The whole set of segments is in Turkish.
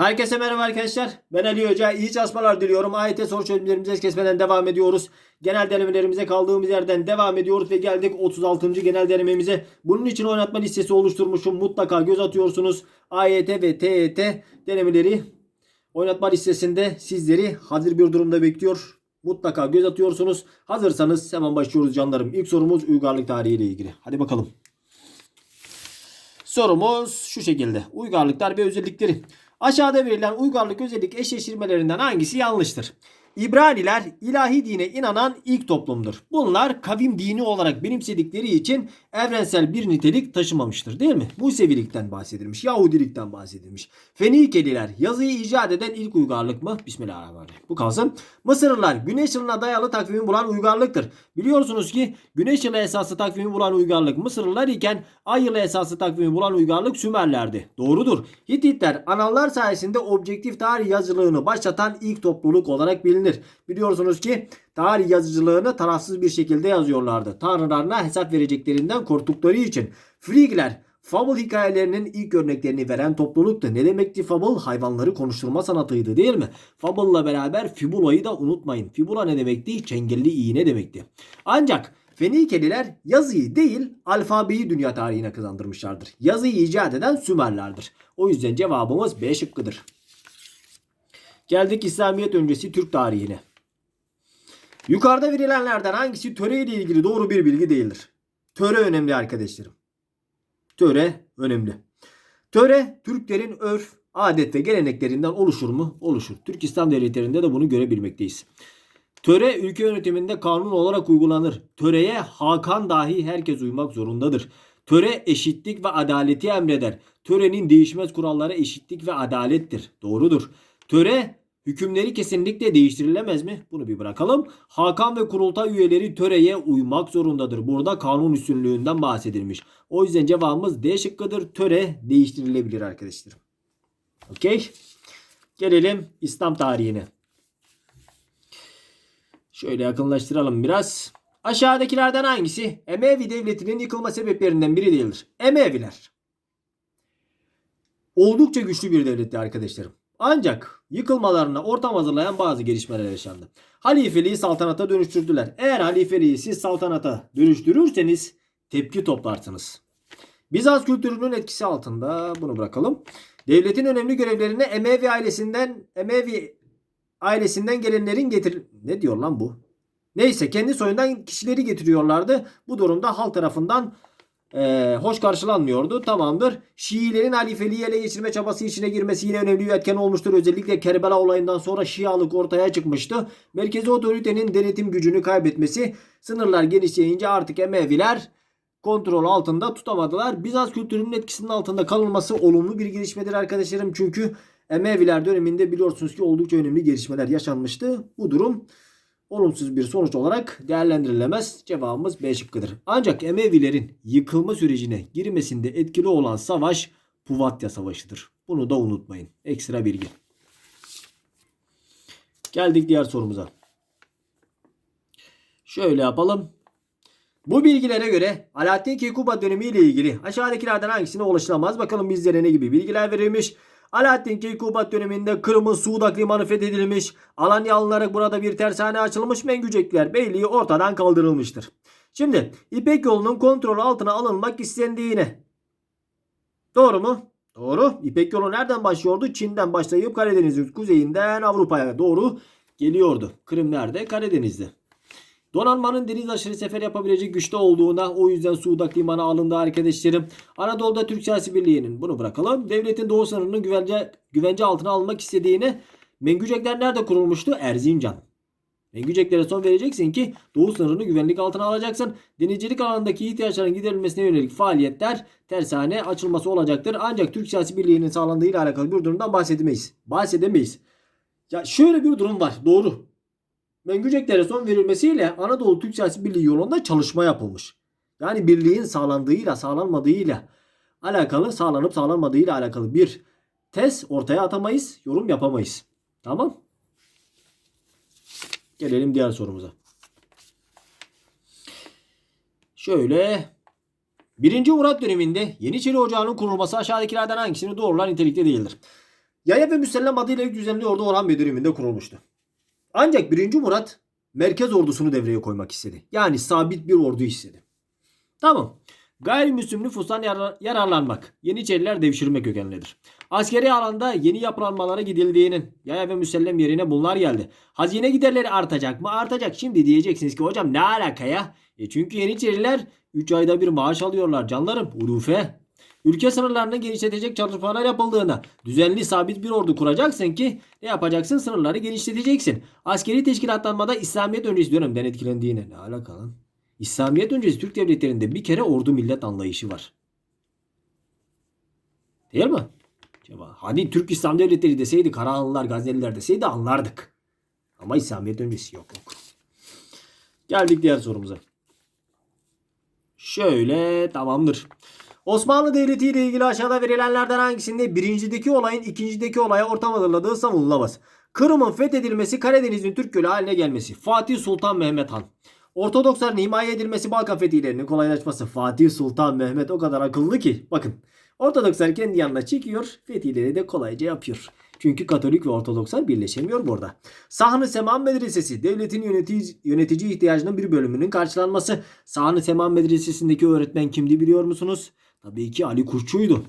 Herkese merhaba arkadaşlar. Ben Ali Hoca. İyi çalışmalar diliyorum. AYT soru çözümlerimize es kesmeden devam ediyoruz. Genel denemelerimize kaldığımız yerden devam ediyoruz ve geldik 36. genel denememize. Bunun için oynatma listesi oluşturmuşum. Mutlaka göz atıyorsunuz. AYT ve TYT denemeleri oynatma listesinde sizleri hazır bir durumda bekliyor. Mutlaka göz atıyorsunuz. Hazırsanız hemen başlıyoruz canlarım. İlk sorumuz uygarlık tarihi ile ilgili. Hadi bakalım. Sorumuz şu şekilde. Uygarlıklar ve özellikleri. Aşağıda verilen uygarlık özellik eşleştirmelerinden hangisi yanlıştır? İbraniler ilahi dine inanan ilk toplumdur. Bunlar kavim dini olarak benimsedikleri için evrensel bir nitelik taşımamıştır değil mi? Musevilikten bahsedilmiş, Yahudilikten bahsedilmiş. Fenikeliler yazıyı icat eden ilk uygarlık mı? Bismillahirrahmanirrahim. Bu kalsın. Mısırlılar güneş yılına dayalı takvimi bulan uygarlıktır. Biliyorsunuz ki güneş yılı esaslı takvimi bulan uygarlık Mısırlılar iken ay yılı esaslı takvimi bulan uygarlık Sümerlerdi. Doğrudur. Hititler anallar sayesinde objektif tarih yazıcılığını başlatan ilk topluluk olarak bilinir. Biliyorsunuz ki tarih yazıcılığını tarafsız bir şekilde yazıyorlardı. Tanrılarına hesap vereceklerinden korktukları için. Frigler Fable hikayelerinin ilk örneklerini veren topluluktu. Ne demekti Fable? Hayvanları konuşturma sanatıydı değil mi? Fable'la beraber Fibula'yı da unutmayın. Fibula ne demekti? Çengelli iğne demekti. Ancak Fenikeliler yazıyı değil alfabeyi dünya tarihine kazandırmışlardır. Yazıyı icat eden Sümerlerdir. O yüzden cevabımız B şıkkıdır. Geldik İslamiyet öncesi Türk tarihine. Yukarıda verilenlerden hangisi töre ile ilgili doğru bir bilgi değildir? Töre önemli arkadaşlarım. Töre önemli. Töre Türklerin örf, adet ve geleneklerinden oluşur mu? Oluşur. Türk İslam devletlerinde de bunu görebilmekteyiz. Töre ülke yönetiminde kanun olarak uygulanır. Töreye Hakan dahi herkes uymak zorundadır. Töre eşitlik ve adaleti emreder. Törenin değişmez kuralları eşitlik ve adalettir. Doğrudur. Töre hükümleri kesinlikle değiştirilemez mi? Bunu bir bırakalım. Hakan ve kurultay üyeleri töreye uymak zorundadır. Burada kanun üstünlüğünden bahsedilmiş. O yüzden cevabımız D şıkkıdır. Töre değiştirilebilir arkadaşlar. Okey. Gelelim İslam tarihine. Şöyle yakınlaştıralım biraz. Aşağıdakilerden hangisi Emevi devletinin yıkılma sebeplerinden biri değildir? Emeviler. Oldukça güçlü bir devletti arkadaşlarım. Ancak yıkılmalarına ortam hazırlayan bazı gelişmeler yaşandı. Halifeliği saltanata dönüştürdüler. Eğer halifeliği siz saltanata dönüştürürseniz tepki toplarsınız. Bizans kültürünün etkisi altında bunu bırakalım. Devletin önemli görevlerine Emevi ailesinden Emevi ailesinden gelenlerin getir ne diyor lan bu? Neyse kendi soyundan kişileri getiriyorlardı. Bu durumda halk tarafından e, hoş karşılanmıyordu. Tamamdır. Şiilerin halifeliği ele geçirme çabası içine girmesi yine önemli bir etken olmuştur. Özellikle Kerbela olayından sonra Şialık ortaya çıkmıştı. Merkezi otoritenin denetim gücünü kaybetmesi sınırlar genişleyince artık Emeviler kontrol altında tutamadılar. Bizans kültürünün etkisinin altında kalınması olumlu bir gelişmedir arkadaşlarım. Çünkü Emeviler döneminde biliyorsunuz ki oldukça önemli gelişmeler yaşanmıştı. Bu durum olumsuz bir sonuç olarak değerlendirilemez. Cevabımız B şıkkıdır. Ancak Emevilerin yıkılma sürecine girmesinde etkili olan savaş Puvatya Savaşı'dır. Bunu da unutmayın. Ekstra bilgi. Geldik diğer sorumuza. Şöyle yapalım. Bu bilgilere göre Alaaddin Keykubat dönemi ile ilgili aşağıdakilerden hangisine ulaşılamaz? Bakalım bizlere ne gibi bilgiler verilmiş. Alaaddin Keykubat döneminde Kırım'ın Sudak limanı fethedilmiş. Alanya alınarak burada bir tersane açılmış. Mengücekler Beyliği ortadan kaldırılmıştır. Şimdi İpek yolunun kontrolü altına alınmak istendiğine. Doğru mu? Doğru. İpek yolu nereden başlıyordu? Çin'den başlayıp Karadeniz'in kuzeyinden Avrupa'ya doğru geliyordu. Kırım nerede? Karadeniz'de. Donanmanın deniz aşırı sefer yapabilecek güçte olduğuna o yüzden Sudak limanı alındı arkadaşlarım. Anadolu'da Türk Siyasi Birliği'nin bunu bırakalım. Devletin doğu sınırını güvence, güvence altına almak istediğini Mengücekler nerede kurulmuştu? Erzincan. Mengüceklere son vereceksin ki doğu sınırını güvenlik altına alacaksın. Denizcilik alanındaki ihtiyaçların giderilmesine yönelik faaliyetler tersane açılması olacaktır. Ancak Türk Siyasi Birliği'nin sağlandığıyla alakalı bir durumdan bahsedemeyiz. Bahsedemeyiz. Ya şöyle bir durum var. Doğru. Mengüceklere son verilmesiyle Anadolu Türk Siyasi Birliği yolunda çalışma yapılmış. Yani birliğin sağlandığıyla sağlanmadığıyla alakalı sağlanıp sağlanmadığıyla alakalı bir test ortaya atamayız, yorum yapamayız. Tamam? Gelelim diğer sorumuza. Şöyle Birinci Murat döneminde Yeniçeri Ocağı'nın kurulması aşağıdakilerden hangisini doğrular nitelikte değildir? Yaya ve Müsellem adıyla ilk düzenli ordu Orhan Bey döneminde kurulmuştu. Ancak 1. Murat merkez ordusunu devreye koymak istedi. Yani sabit bir ordu istedi. Tamam. Gayrimüslim nüfustan yar- yararlanmak, Yeniçeriler devşirme kökenlidir. Askeri alanda yeni yapılanmalara gidildiğinin yaya ve müsellem yerine bunlar geldi. Hazine giderleri artacak mı? Artacak. Şimdi diyeceksiniz ki hocam ne alaka ya? E çünkü Yeniçeriler 3 ayda bir maaş alıyorlar canlarım. Ulufe. Ülke sınırlarını genişletecek çalışmalar yapıldığında düzenli sabit bir ordu kuracaksın ki ne yapacaksın? Sınırları genişleteceksin. Askeri teşkilatlanmada İslamiyet öncesi dönemden etkilendiğine ne alaka lan? İslamiyet öncesi Türk devletlerinde bir kere ordu millet anlayışı var. Değil mi? Hadi Türk İslam devletleri deseydi Karahanlılar, Gazneliler deseydi anlardık. Ama İslamiyet öncesi yok yok. Geldik diğer sorumuza. Şöyle tamamdır. Osmanlı Devleti ile ilgili aşağıda verilenlerden hangisinde birincideki olayın ikincideki olaya ortam hazırladığı savunulamaz? Kırım'ın fethedilmesi Karadeniz'in Türk Gölü haline gelmesi. Fatih Sultan Mehmet Han. Ortodoksların himaye edilmesi Balkan fetihlerinin kolaylaşması. Fatih Sultan Mehmet o kadar akıllı ki. Bakın Ortodokslar kendi yanına çekiyor. Fetihleri de kolayca yapıyor. Çünkü Katolik ve Ortodokslar birleşemiyor burada. Sahne Seman Medresesi devletin yönetici, yönetici ihtiyacının bir bölümünün karşılanması. Sahne Seman Medresesi'ndeki öğretmen kimdi biliyor musunuz? Tabii ki Ali Kuşçu'ydu.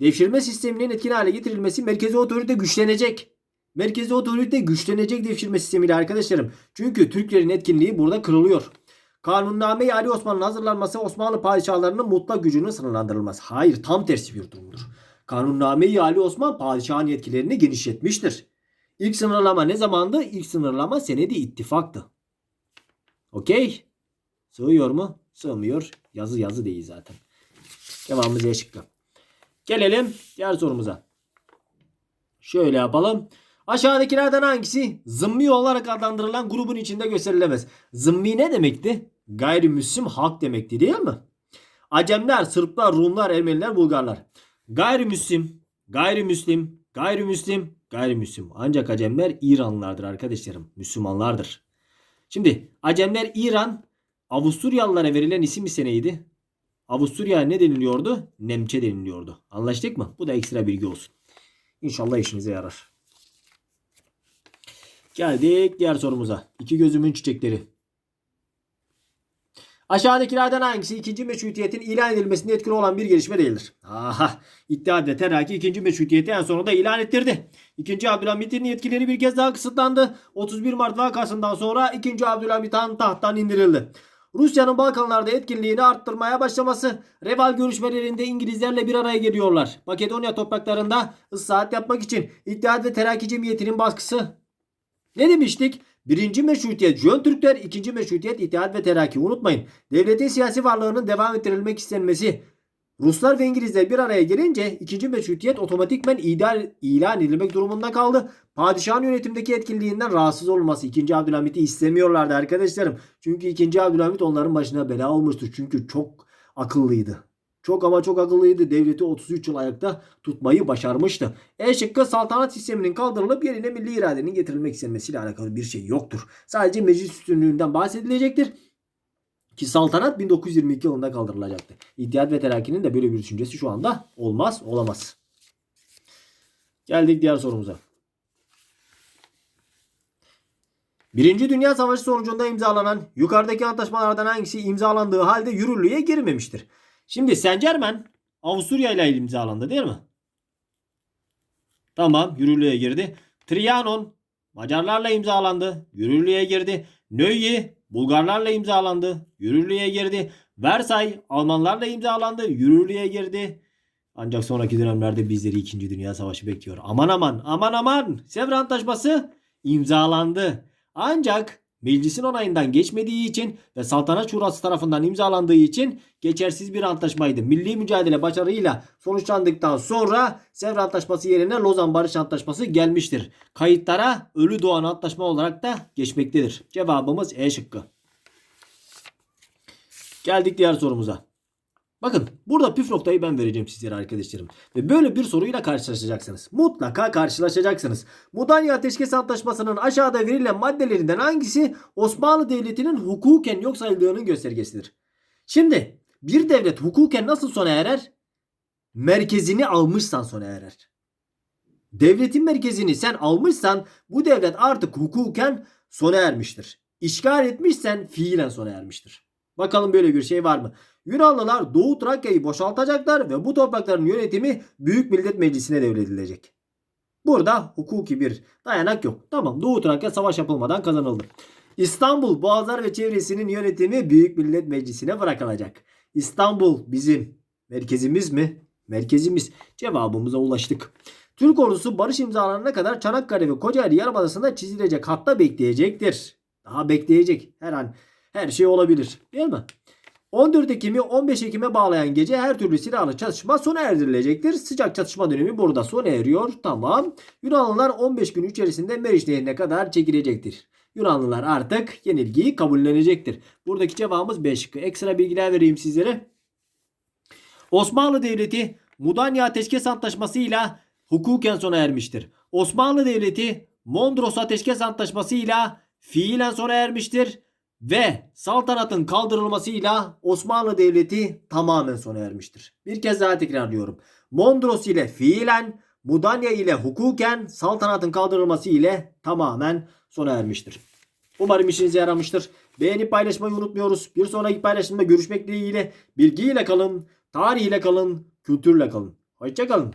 Devşirme sisteminin etkin hale getirilmesi merkezi otorite güçlenecek. Merkezi otorite güçlenecek devşirme sistemiyle arkadaşlarım. Çünkü Türklerin etkinliği burada kırılıyor. Kanunname-i Ali Osman'ın hazırlanması Osmanlı padişahlarının mutlak gücünün sınırlandırılması. Hayır tam tersi bir durumdur. Kanunname-i Ali Osman padişahın yetkilerini genişletmiştir. İlk sınırlama ne zamandı? İlk sınırlama senedi ittifaktı. Okey. Sığıyor mu? Sığmıyor. Yazı yazı değil zaten. Devamımız Y şıkkı. Gelelim diğer sorumuza. Şöyle yapalım. Aşağıdakilerden hangisi zımmi olarak adlandırılan grubun içinde gösterilemez? Zımmi ne demekti? Gayrimüslim halk demekti değil mi? Acemler, Sırplar, Rumlar, Ermeniler, Bulgarlar. Gayrimüslim, gayrimüslim, gayrimüslim, gayrimüslim. Ancak Acemler İranlılardır arkadaşlarım. Müslümanlardır. Şimdi Acemler İran, Avusturyalılara verilen isim ise neydi? Avusturya ne deniliyordu? Nemçe deniliyordu. Anlaştık mı? Bu da ekstra bilgi olsun. İnşallah işinize yarar. Geldik diğer sorumuza. İki gözümün çiçekleri. Aşağıdakilerden hangisi ikinci meşrutiyetin ilan edilmesinde etkili olan bir gelişme değildir? Aha, İttihat ve Terakki ikinci meşrutiyeti en sonunda ilan ettirdi. İkinci Abdülhamit'in yetkileri bir kez daha kısıtlandı. 31 Mart vakasından sonra ikinci Abdülhamit Han tahttan indirildi. Rusya'nın Balkanlarda etkinliğini arttırmaya başlaması, Reval görüşmelerinde İngilizlerle bir araya geliyorlar. Makedonya topraklarında ıslahat yapmak için İttihat ve Terakki Cemiyeti'nin baskısı. Ne demiştik? Birinci meşrutiyet Jön Türkler, ikinci meşrutiyet İttihat ve Terakki. Unutmayın. Devletin siyasi varlığının devam ettirilmek istenmesi. Ruslar ve İngilizler bir araya gelince ikinci meşrutiyet otomatikmen ideal ilan edilmek durumunda kaldı. Padişahın yönetimdeki etkinliğinden rahatsız olması. ikinci Abdülhamit'i istemiyorlardı arkadaşlarım. Çünkü ikinci Abdülhamit onların başına bela olmuştu. Çünkü çok akıllıydı. Çok ama çok akıllıydı. Devleti 33 yıl ayakta tutmayı başarmıştı. E şıkkı saltanat sisteminin kaldırılıp yerine milli iradenin getirilmek istenmesiyle alakalı bir şey yoktur. Sadece meclis üstünlüğünden bahsedilecektir. Ki saltanat 1922 yılında kaldırılacaktı. İttihat ve Terakki'nin de böyle bir düşüncesi şu anda olmaz, olamaz. Geldik diğer sorumuza. Birinci Dünya Savaşı sonucunda imzalanan yukarıdaki antlaşmalardan hangisi imzalandığı halde yürürlüğe girmemiştir? Şimdi Sencermen Avusturya ile imzalandı değil mi? Tamam yürürlüğe girdi. Trianon Macarlarla imzalandı. Yürürlüğe girdi. Nöyi Bulgarlarla imzalandı. Yürürlüğe girdi. Versay Almanlarla imzalandı. Yürürlüğe girdi. Ancak sonraki dönemlerde bizleri 2. Dünya Savaşı bekliyor. Aman aman aman aman. Sevr Antlaşması imzalandı. Ancak meclisin onayından geçmediği için ve saltanat şurası tarafından imzalandığı için geçersiz bir antlaşmaydı. Milli mücadele başarıyla sonuçlandıktan sonra Sevr Antlaşması yerine Lozan Barış Antlaşması gelmiştir. Kayıtlara Ölü Doğan Antlaşma olarak da geçmektedir. Cevabımız E şıkkı. Geldik diğer sorumuza. Bakın burada püf noktayı ben vereceğim sizlere arkadaşlarım. Ve böyle bir soruyla karşılaşacaksınız. Mutlaka karşılaşacaksınız. Mudanya Ateşkes Antlaşması'nın aşağıda verilen maddelerinden hangisi Osmanlı Devleti'nin hukuken yok sayıldığının göstergesidir? Şimdi bir devlet hukuken nasıl sona erer? Merkezini almışsan sona erer. Devletin merkezini sen almışsan bu devlet artık hukuken sona ermiştir. İşgal etmişsen fiilen sona ermiştir. Bakalım böyle bir şey var mı? Yunanlılar Doğu Trakya'yı boşaltacaklar ve bu toprakların yönetimi Büyük Millet Meclisi'ne devredilecek. Burada hukuki bir dayanak yok. Tamam Doğu Trakya savaş yapılmadan kazanıldı. İstanbul, Boğazlar ve çevresinin yönetimi Büyük Millet Meclisi'ne bırakılacak. İstanbul bizim merkezimiz mi? Merkezimiz. Cevabımıza ulaştık. Türk ordusu barış imzalanana kadar Çanakkale ve Kocaeli Yarımadası'nda çizilecek hatta bekleyecektir. Daha bekleyecek. Her an her şey olabilir. Değil mi? 14 Ekim'i 15 Ekim'e bağlayan gece her türlü silahlı çatışma sona erdirilecektir. Sıcak çatışma dönemi burada sona eriyor. Tamam. Yunanlılar 15 gün içerisinde Meriç Nehri'ne kadar çekilecektir. Yunanlılar artık yenilgiyi kabullenecektir. Buradaki cevabımız B şıkkı. Ekstra bilgiler vereyim sizlere. Osmanlı Devleti Mudanya Ateşkes Antlaşması'yla hukuken sona ermiştir. Osmanlı Devleti Mondros Ateşkes Antlaşması'yla fiilen sona ermiştir ve saltanatın kaldırılmasıyla Osmanlı Devleti tamamen sona ermiştir. Bir kez daha tekrarlıyorum. Mondros ile fiilen, Mudanya ile hukuken, saltanatın kaldırılması ile tamamen sona ermiştir. Umarım işinize yaramıştır. Beğenip paylaşmayı unutmuyoruz. Bir sonraki paylaşımda görüşmek dileğiyle bilgiyle kalın, tarihiyle kalın, kültürle kalın. Hoşçakalın.